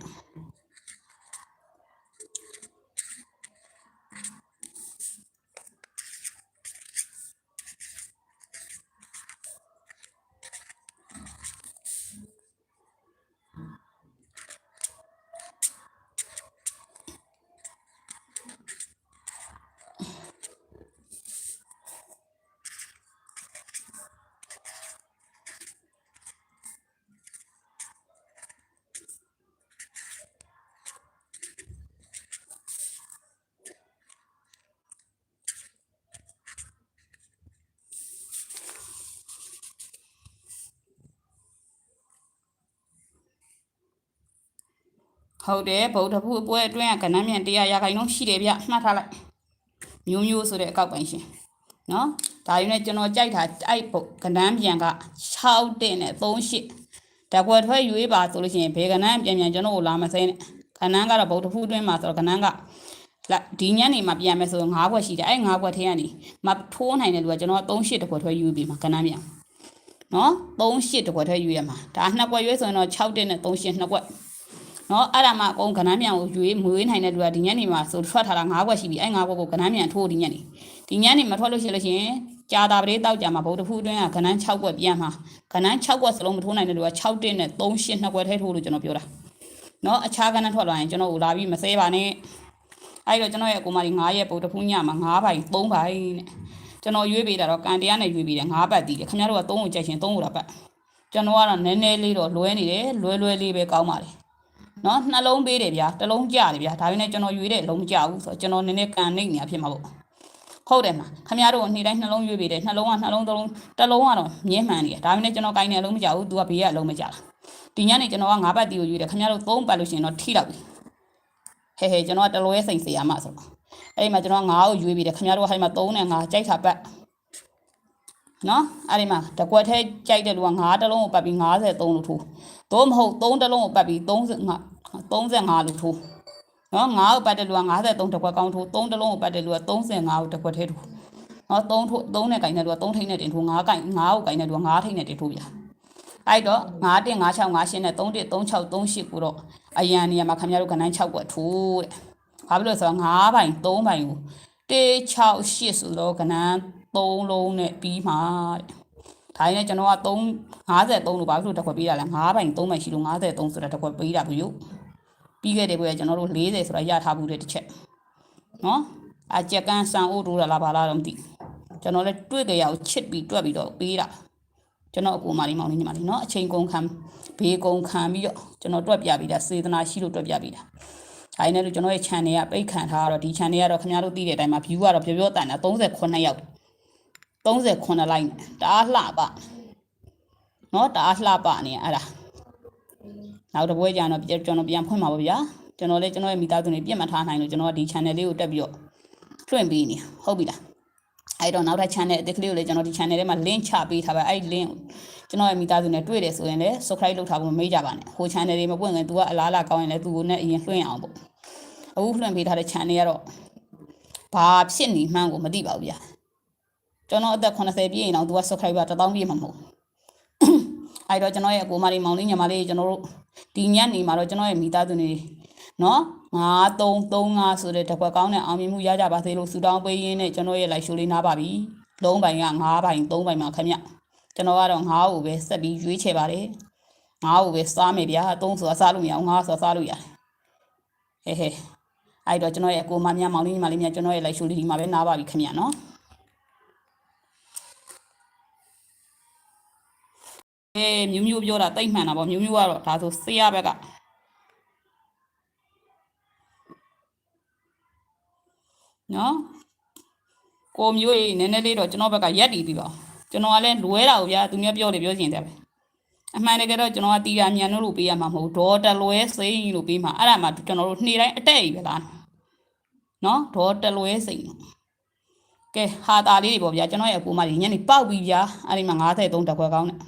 [SPEAKER 1] ဟုတ်တယ်ဗုဒ္ဓဖူအပွဲအတွင်းကကဏ္ဍမြန်တရားရာခိုင်နှုန်းရှိတယ်ဗျမှတ်ထားလိုက်မျိုးမျိုးဆိုတဲ့အကောက်ပိုင်ရှင်နော်ဒါယူနဲ့ကျွန်တော်ကြိုက်တာအဲ့ပုတ်ကဏ္ဍမြန်က6တဲ့နဲ့38တကွယ်ထွက်ရွေးပါဆိုလို့ရှိရင်ဘေကဏ္ဍပြန်ပြန်ကျွန်တော်ကိုလာမစိမ့်နဲ့ကဏ္ဍကတော့ဗုဒ္ဓဖူအတွင်းမှာဆိုတော့ကဏ္ဍကလာဒီညနေမှာပြန်မယ်ဆိုတော့9ဘွက်ရှိတယ်အဲ့9ဘွက်ထဲကနေမထိုးနိုင်တဲ့လူကကျွန်တော်38တကွယ်ထွက်ယူပြီးမှာကဏ္ဍမြန်နော်38တကွယ်ထွက်ယူရမှာဒါနှစ်ကွယ်ရွေးဆိုရင်တော့6တဲ့နဲ့38နှစ်ကွက် နော်အဲ့ဒါမှအကုန်ကဏ္ဍမြန်ကိုရွေးမွေးနိုင်တဲ့လူကဒီညနေမှာဆိုထွက်ထားတာ9ဘွက်ရှိပြီအဲ့9ဘွက်ကိုကဏ္ဍမြန်ထိုးဒီညနေဒီညနေမထွက်လို့ရှိလို့ရှိရင်ကြာတာပရိတောက်ကြမှာဗုဒ္ဓဖူးအတွင်းကကဏ္ဍ6ဘွက်ပြန်မှာကဏ္ဍ6ဘွက်စလုံးမထိုးနိုင်တဲ့လူက6တဲ့နဲ့38နှစ်ကွက်ထဲထိုးလို့ကျွန်တော်ပြောတာနော်အခြားကဏ္ဍထွက်လာရင်ကျွန်တော်ကိုလာပြီးမစဲပါနဲ့အဲ့တော့ကျွန်တော်ရဲ့အကူမကြီး9ရက်ဗုဒ္ဓဖူးညမှာ9ပိုင်3ပိုင်နဲ့ကျွန်တော်ရွေးပေးတာတော့ကန်တရားနဲ့ရွေးပေးတယ်9ပတ်တည်တယ်ခင်ဗျားတို့က3ကိုကြိုက်ရှင်3ကိုတော့ပတ်ကျွန်တော်ကတော့နည်းနည်းလေးတော့လွဲနေတယ်လွဲလွဲလေးပဲကောင်းပါလေ နော်နှလုံးပေးတယ်ဗျာတစ်လုံးကြတယ်ဗျာဒါပေမဲ့ကျွန်တော်ရွေးတဲ့လုံးမကြဘူးဆိုတော့ကျွန်တော်နည်းနည်းကန်နေနေဖြစ်မှာပေါ့ဟုတ်တယ်မှာခင်ဗျားတို့နေ့တိုင်းနှလုံးရွေးပေးတယ်နှလုံးကနှလုံးတစ်လုံးတစ်လုံးကတော့မြဲမှန်နေတယ်ဒါပေမဲ့ကျွန်တော်ကိုင်းနေအလုံးမကြဘူး तू ကဘေးကအလုံးမကြလားဒီညနေကျွန်တော်က9ပတ်တီကိုရွေးတယ်ခင်ဗျားတို့3ပတ်လို့ရှိရင်တော့ထိတော့ပြီဟဲဟဲကျွန်တော်ကတလွဲစိန်စေရမှာဆိုတော့အဲ့ဒီမှာကျွန်တော်9ကိုရွေးပေးတယ်ခင်ဗျားတို့ကဟိုမှာ3နဲ့5ကြိုက်တာပတ်နော်အဲ့ဒီမှာတကွက်ထဲကြိုက်တဲ့လူက9တလုံးကိုပတ်ပြီး53လို့ထိုးသို့မဟုတ်3တလုံးကိုပတ်ပြီး35 35လို့ထိုးနော်9ကိုပတ်တဲ့လူက53တကွက်ကောင်းထိုး3တလုံးကိုပတ်တဲ့လူက35ကိုတကွက်ထဲထိုးနော်3ထိုး3နဲ့ကင်တဲ့လူက3ထိန်းနဲ့တင်ထိုး9ကင်9ကိုကင်တဲ့လူက9ထိန်းနဲ့တင်ထိုးပြအဲ့တော့9တင်9 6 9ရှင်းနဲ့3တင်3 6 3 8ကိုတော့အရန်နေရာမှာခင်ဗျားတို့ကဏ္ဍ6ကွက်ထိုးတဲ့ဘာဖြစ်လို့လဲဆိုတော့9ပိုင်3ပိုင်ကို168ဆိုတော့ကဏ္ဍ3လုံးနဲ့ပြီးမှာတဲ့ဒါရင်းနဲ့ကျွန်တော်က3 53လို့ဘာလို့တစ်ခွက်ပေးတာလဲ9ပိုင်3ပိုင်ရှိလို့53ဆိုတာတစ်ခွက်ပေးတာဘူးယု ပြီးခဲ့တယ်ကွယ်ကျွန်တော်တို့40ဆိုတာရထားဘူးတဲ့တစ်ချက်နော်အကြက်ကန်းစံအိုးတိုးတာလားဘာလားတော့မသိကျွန်တော်လည်းတွေ့ကြရအောင်ချစ်ပြီးတွက်ပြီးတော့ပေးတာကျွန်တော်အကူမလေးမောင်လေးညီမလေးနော်အချိန်ကုန်ခံဘေးကုန်ခံပြီးတော့ကျွန်တော်တွက်ပြပြီးတာစေတနာရှိလို့တွက်ပြပြီးတာဒါနဲ့လို့ကျွန်တော်ရဲ့ channel ကပိတ်ခံထားတော့ဒီ channel ကတော့ခင်ဗျားတို့သိတဲ့အတိုင်းမှာ view ကတော့ပြောပြောတန်တာ38ယောက်38 like တအားလှပနော်တအားလှပနေအဲ့ဒါ နောက်တစ်ပွဲကျတော့ကျွန်တော်ပြန်ဖွင့်မှာပါဗျာကျွန်တော်လည်းကျွန်တော်ရဲ့မိသားစုတွေပြတ်မထားနိုင်လို့ကျွန်တော်ကဒီ channel လေးကိုတက်ပြီးတော့လွှင့်ပေးနေဟုတ်ပြီလားအဲ့တော့နောက်ထပ် channel အသစ်ကလေးကိုလည်းကျွန်တော်ဒီ channel ထဲမှာ link ချပေးထားပါအဲ့ link ကိုကျွန်တော်ရဲ့မိသားစုနဲ့တွေ့တယ်ဆိုရင်လည်း subscribe လုပ်ထားဖို့မမေ့ကြပါနဲ့ဟို channel တွေမပွင့်ခင် तू ကအလားလာကောင်းရင်လည်း तू ကိုနဲ့အရင်လွှင့်အောင်ပေါ့အခုလွှင့်ပေးထားတဲ့ channel ကတော့ဘာဖြစ်နေမှန်းကိုမသိပါဘူးဗျာကျွန်တော်အသက်80ပြည့်ရင်တော့ तू က subscriber 1000ပြည့်မှာမဟုတ် အဲ့တော့ကျွန်တော်ရဲ့အကိုမလေးမောင်လေးညီမလေးကျွန်တော်တို့ဒီညနေမှာတော့ကျွန်တော်ရဲ့မိသားစုတွေနော်9335ဆိုတဲ့တစ်ခွက်ကောင်းတဲ့အောင်မြင်မှုရကြပါစေလို့ဆုတောင်းပေးရင်းနဲ့ကျွန်တော်ရဲ့ live show လေးနားပါပြီလုံးပိုင်က9ပိုင်3ပိုင်မှာခင်ဗျကျွန်တော်ကတော့9ကိုပဲဆက်ပြီးရွေးချယ်ပါတယ်9ကိုပဲစားမယ်ဗျာ3ဆိုတာစားလို့မရအောင်9ဆိုတာစားလို့ရတယ်ဟဲဟဲအဲ့တော့ကျွန်တော်ရဲ့အကိုမမြမောင်လေးညီမလေးမြကျွန်တော်ရဲ့ live show လေးဒီမှာပဲနားပါပြီခင်ဗျနော် အေးမြူးမြူးပြောတာတိတ်မှန်တာပေါ့မြူးမြူးကတော့ဒါဆိုဆေးရဘက်ကနော်ကိုမျိုးကြီးနည်းနည်းလေးတော့ကျွန်တော်ဘက်ကရက်တည်ပြီးပါကျွန်တော်ကလည်းလွဲတာကိုဗျာသူများပြောတယ်ပြောချင်တယ်ပဲအမှန်တကယ်တော့ကျွန်တော်ကတီတာညံလို့ပေးရမှာမဟုတ်ဒေါ်တလွဲစိမ့်လို့ပေးမှာအဲ့ဒါမှကျွန်တော်တို့နေ့တိုင်းအတက်ကြီးပဲလားနော်ဒေါ်တလွဲစိမ့်ကဲဟာတာလေးတွေပေါ့ဗျာကျွန်တော်ရဲ့အကူမကြီးညနေပေါက်ပြီးဗျာအဲ့ဒီမှာ93တက်ခွဲကောင်းတယ်